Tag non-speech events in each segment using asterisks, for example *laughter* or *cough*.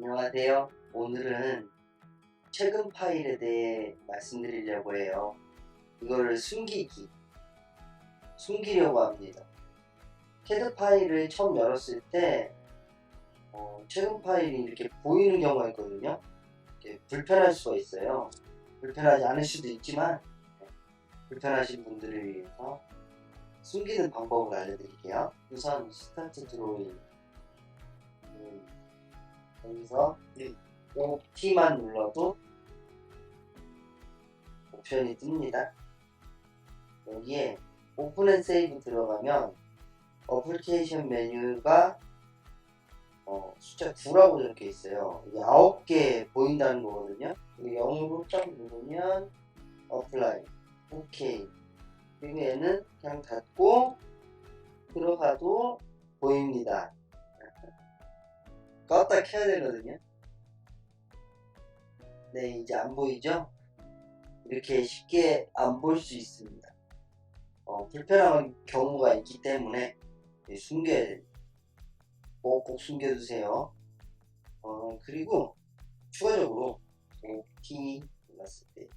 안녕하세요. 오늘은 최근 파일에 대해 말씀드리려고 해요. 이거를 숨기기, 숨기려고 합니다. 캐드 파일을 처음 열었을 때 어, 최근 파일이 이렇게 보이는 경우가 있거든요. 불편할 수가 있어요. 불편하지 않을 수도 있지만 네, 불편하신 분들을 위해서 숨기는 방법을 알려드릴게요. 우선 스타트 드로잉 음, 여기서 이 O키만 눌러도 옵션이 뜹니다. 여기에 오픈 앤 세이브 들어가면 어플리케이션 메뉴가 어, 숫자 9라고 적혀 있어요. 이게 9개 보인다는 거거든요. 여기 0으로 딱 누르면 어플라이, 오케이. 그리고 얘는 그냥 닫고 들어가도 보입니다. 껐다 켜야 되거든요. 네, 이제 안 보이죠? 이렇게 쉽게 안 볼 수 있습니다. 어, 불편한 경우가 있기 때문에 숨겨야 됩니다. 꼭꼭 숨겨두세요. 어, 그리고 추가적으로 T 눌렀을 때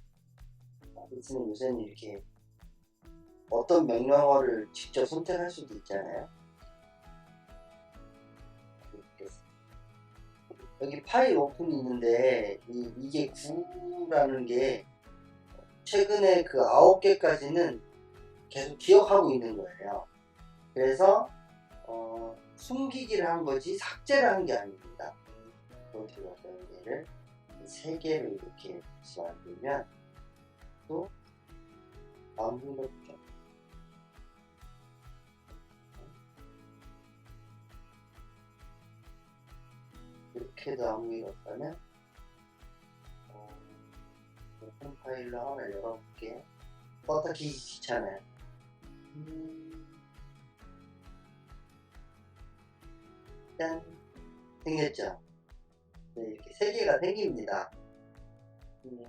아무튼 요새는 이렇게 어떤 명령어를 직접 선택할 수도 있잖아요. 여기 파일 오픈이 있는데 이, 이게 9라는 게 최근에 그 9개까지는 계속 기억하고 있는 거예요. 그래서 어, 숨기기를 한 거지 삭제를 한 게 아닙니다. 이렇게 어떤 얘를 세 개를 이렇게 만들면 또 아무 것도 일 없다면 어, 오픈 파일로 하나 열어볼게. 껐다 키기 귀찮아요 음, 짠. 생겼죠? 네, 이렇게 세 개가 생깁니다. 음,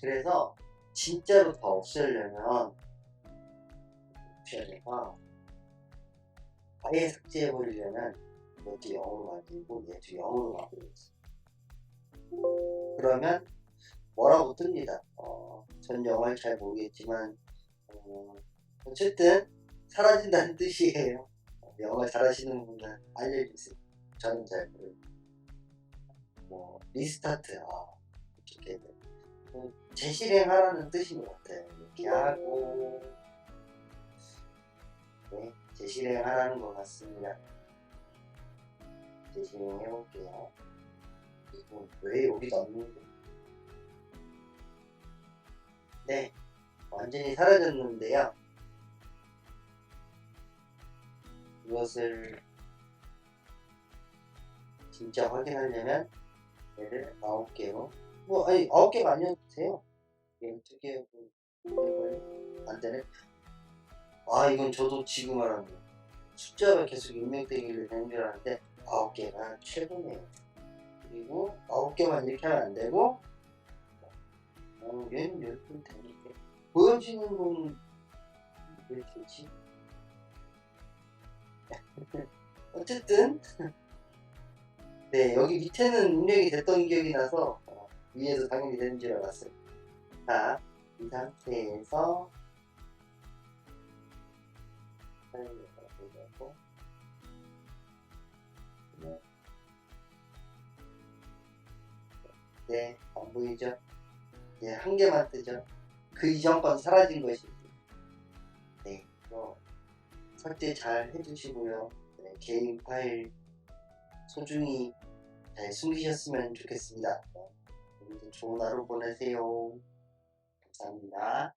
그래서 진짜로 다 없애려면 옵션에서 아예 삭제해버리려면 이것도 0으로 만들고 얘도 0으로 만들었어 그러면 뭐라고 뜹니다. 어, 전 영어를 잘 모르겠지만 어, 어쨌든 사라진다는 *laughs* 뜻이에요. 어, 영어 잘하시는 분은 알려주세요. 저는 잘 모르고 뭐 리스타트 아 어떻게 뭐, 재실행하라는 뜻인 것 같아요. 이렇게 하고 네 재실행하라는 것 같습니다 이제 진행해 볼게요. 이거 왜 여기 넣는데? 네, 완전히 사라졌는데요. 이것을 진짜 확인하려면 얘를 9개로 뭐 아니 9개가 아니어도 돼요. 12개 안 되네. 아 이건 저도 지금 거예요. 숫자가 계속 입력되기를 알았는데 9개가 최고네요. 그리고 9개만 이렇게 하면 안 되고, 어, 얘는 이렇게 되니까. 보여지는 건 왜 되지? *laughs* 어쨌든, *laughs* 네, 여기 밑에는 입력이 됐던 기억이 나서, 어, 위에서 당연히 되는 줄 알았어요. 자, 이 상태에서, 고 네, 안 보이죠? 네, 한 개만 뜨죠? 그 이전 건 사라진 것이지. 네, 어, 삭제 잘 해주시고요. 네, 개인 파일 소중히 잘 숨기셨으면 좋겠습니다. 네, 오늘도 좋은 하루 보내세요. 감사합니다.